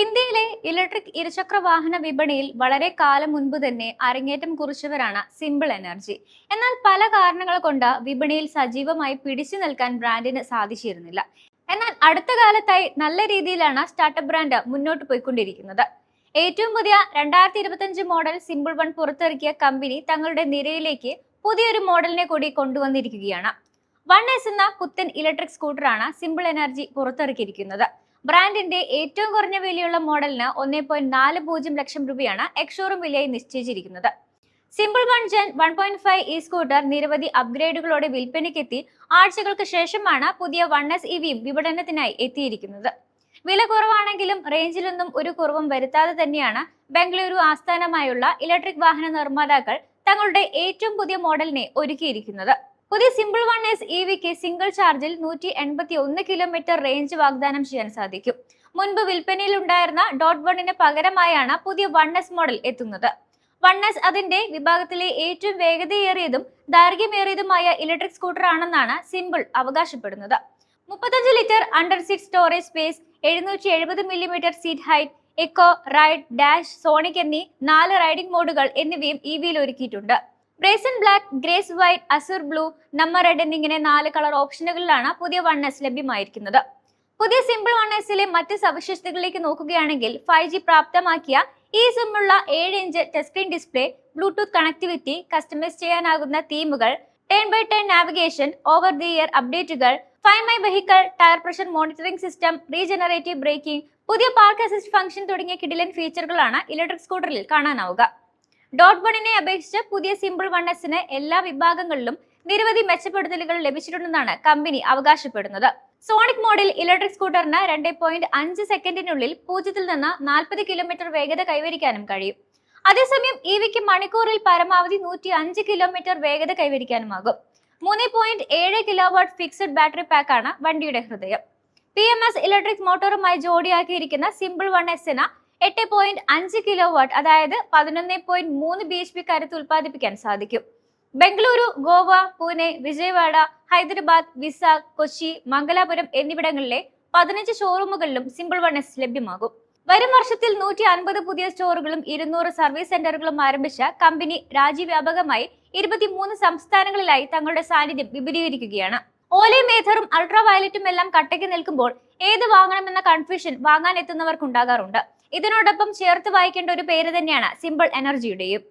ഇന്ത്യയിലെ ഇലക്ട്രിക് ഇരുചക്ര വാഹന വിപണിയിൽ വളരെ കാലം മുൻപ് തന്നെ അരങ്ങേറ്റം കുറിച്ചവരാണ് സിമ്പിൾ എനർജി. എന്നാൽ പല കാരണങ്ങൾ കൊണ്ട് വിപണിയിൽ സജീവമായി പിടിച്ചു നിൽക്കാൻ ബ്രാൻഡിന് സാധിച്ചിരുന്നില്ല. എന്നാൽ അടുത്ത കാലത്തായി നല്ല രീതിയിലാണ് സ്റ്റാർട്ടപ്പ് ബ്രാൻഡ് മുന്നോട്ട് പോയിക്കൊണ്ടിരിക്കുന്നത്. ഏറ്റവും പുതിയ രണ്ടായിരത്തി ഇരുപത്തിയഞ്ച് മോഡൽ സിമ്പിൾ വൺ പുറത്തിറക്കിയ കമ്പനി തങ്ങളുടെ നിരയിലേക്ക് പുതിയൊരു മോഡലിനെ കൂടി കൊണ്ടുവന്നിരിക്കുകയാണ്. വൺ എസ് എന്ന പുത്തൻ ഇലക്ട്രിക് സ്കൂട്ടറാണ് സിമ്പിൾ എനർജി പുറത്തിറക്കിയിരിക്കുന്നത്. ബ്രാൻഡിന്റെ ഏറ്റവും കുറഞ്ഞ വിലയുള്ള മോഡലിന് ഒന്നേ പോയിന്റ് നാല് പൂജ്യം ലക്ഷം രൂപയാണ് എക്സോറും വിലയായി നിശ്ചയിച്ചിരിക്കുന്നത്. Simple One Gen one point five e scooter നിരവധി അപ്ഗ്രേഡുകളോടെ വിൽപ്പനയ്ക്കെത്തി. ആഴ്ചകൾക്ക് ശേഷമാണ് പുതിയ വൺ എസ് ഇ വിയും വിപണനത്തിനായി എത്തിയിരിക്കുന്നത്. വില കുറവാണെങ്കിലും റേഞ്ചിലൊന്നും ഒരു കുറവും വരുത്താതെ തന്നെയാണ് ബംഗളൂരു ആസ്ഥാനമായുള്ള ഇലക്ട്രിക് വാഹന നിർമ്മാതാക്കൾ തങ്ങളുടെ ഏറ്റവും പുതിയ മോഡലിനെ ഒരുക്കിയിരിക്കുന്നത്. പുതിയ സിമ്പിൾ വൺ എസ് ഇ വിക്ക് സിംഗിൾ ചാർജിൽ നൂറ്റി എൺപത്തി ഒന്ന് കിലോമീറ്റർ റേഞ്ച് വാഗ്ദാനം ചെയ്യാൻ സാധിക്കും. മുൻപ് വിൽപ്പനയിൽ ഉണ്ടായിരുന്ന ഡോട്ട് വണ്ണിന് പകരമായാണ് പുതിയ വൺ എസ് മോഡൽ എത്തുന്നത്. വൺ എസ് അതിന്റെ വിഭാഗത്തിലെ ഏറ്റവും വേഗതയേറിയതും ദൈർഘ്യമേറിയതുമായ ഇലക്ട്രിക് സ്കൂട്ടർ ആണെന്നാണ് സിമ്പിൾ അവകാശപ്പെടുന്നത്. മുപ്പത്തഞ്ച് litre under seat storage space എഴുന്നൂറ്റി എഴുപത് millimetre seat height eco ride dash sonic എന്നീ നാല് റൈഡിംഗ് മോഡുകൾ എന്നിവയും ഇ വിയിൽ ഒരുക്കിയിട്ടുണ്ട്. Brazen black grace white azure blue Namma red എന്നിങ്ങനെ നാല് കളർ ഓപ്ഷനുകളിലാണ് പുതിയ വൺ എസ് ലഭ്യമായിരിക്കുന്നത്. പുതിയ സിമ്പിൾ വൺ എസിലെ മറ്റ് സവിശേഷതകളിലേക്ക് നോക്കുകയാണെങ്കിൽ ഫൈവ് ജി പ്രാപ്തമാക്കിയ ഈ സിമ്മുള്ള ഏഴ് inch touch screen display bluetooth connectivity customise ചെയ്യാനാകുന്ന തീമുകൾ ten by ten navigation over the year അപ്ഡേറ്റുകൾ five my vehicle tyre pressure monitoring system regenerative braking പുതിയ പാർക്ക് അസിസ്റ്റ് ഫംഗ്ഷൻ തുടങ്ങിയ കിഡിലൻ ഫീച്ചറുകളാണ് ഇലക്ട്രിക് സ്കൂട്ടറിൽ കാണാനാവുക. ഡോട്ട് വണ്ണിനെ അപേക്ഷിച്ച് പുതിയ സിമ്പിൾ വൺ എസിന് എല്ലാ വിഭാഗങ്ങളിലും നിരവധി മെച്ചപ്പെടുത്തലുകൾ ലഭിച്ചിട്ടുണ്ടെന്നാണ് കമ്പനി അവകാശപ്പെടുന്നത്. സോണിക് മോഡൽ ഇലക്ട്രിക് സ്കൂട്ടറിന് രണ്ട് പോയിന്റ് അഞ്ച് സെക്കൻഡിനുള്ളിൽ പൂജ്യത്തിൽ നിന്ന് നാൽപ്പത് കിലോമീറ്റർ വേഗത കൈവരിക്കാനും കഴിയും. അതേസമയം ഇ വിക്ക് മണിക്കൂറിൽ പരമാവധി നൂറ്റി അഞ്ച് കിലോമീറ്റർ വേഗത കൈവരിക്കാനുമാകും. മൂന്ന് പോയിന്റ് ഏഴ് കിലോ വാട്ട് ഫിക്സഡ് ബാറ്ററി പാക്കാണ് വണ്ടിയുടെ ഹൃദയം. പി എം എസ് ഇലക്ട്രിക് മോട്ടോറുമായി ജോഡിയാക്കിയിരിക്കുന്ന സിമ്പിൾ വൺ എസ് എസിന് എട്ട് പോയിന്റ് അഞ്ച് കിലോ വാട്ട് അതായത് പതിനൊന്ന് പോയിന്റ് മൂന്ന് ബി എച്ച് പി കരുത്ത് ഉൽപ്പാദിപ്പിക്കാൻ സാധിക്കും. ബംഗളൂരു ഗോവ പൂനെ വിജയവാഡ ഹൈദരാബാദ് വിസാഖ് കൊച്ചി മംഗലാപുരം എന്നിവിടങ്ങളിലെ പതിനഞ്ച് ഷോറൂമുകളിലും സിമ്പിൾ വൺ എസ് ലഭ്യമാകും. വരും വർഷത്തിൽ നൂറ്റി അൻപത് പുതിയ സ്റ്റോറുകളും ഇരുന്നൂറ് സർവീസ് സെന്ററുകളും ആരംഭിച്ച കമ്പനി രാജ്യവ്യാപകമായി ഇരുപത്തിമൂന്ന് സംസ്ഥാനങ്ങളിലായി തങ്ങളുടെ സാന്നിധ്യം വിപുലീകരിക്കുകയാണ്. ഓലയും ഏഥറും അൾട്രാ വയലറ്റും എല്ലാം കട്ടയ്ക്ക് നിൽക്കുമ്പോൾ ഏത് വാങ്ങണമെന്ന കൺഫ്യൂഷൻ വാങ്ങാൻ എത്തുന്നവർക്കുണ്ടാകാറുണ്ട്. ഇതിനോടൊപ്പം ചേർത്ത് വായിക്കേണ്ട ഒരു പേര് തന്നെയാണ് സിമ്പിൾ എനർജിയുടെയും.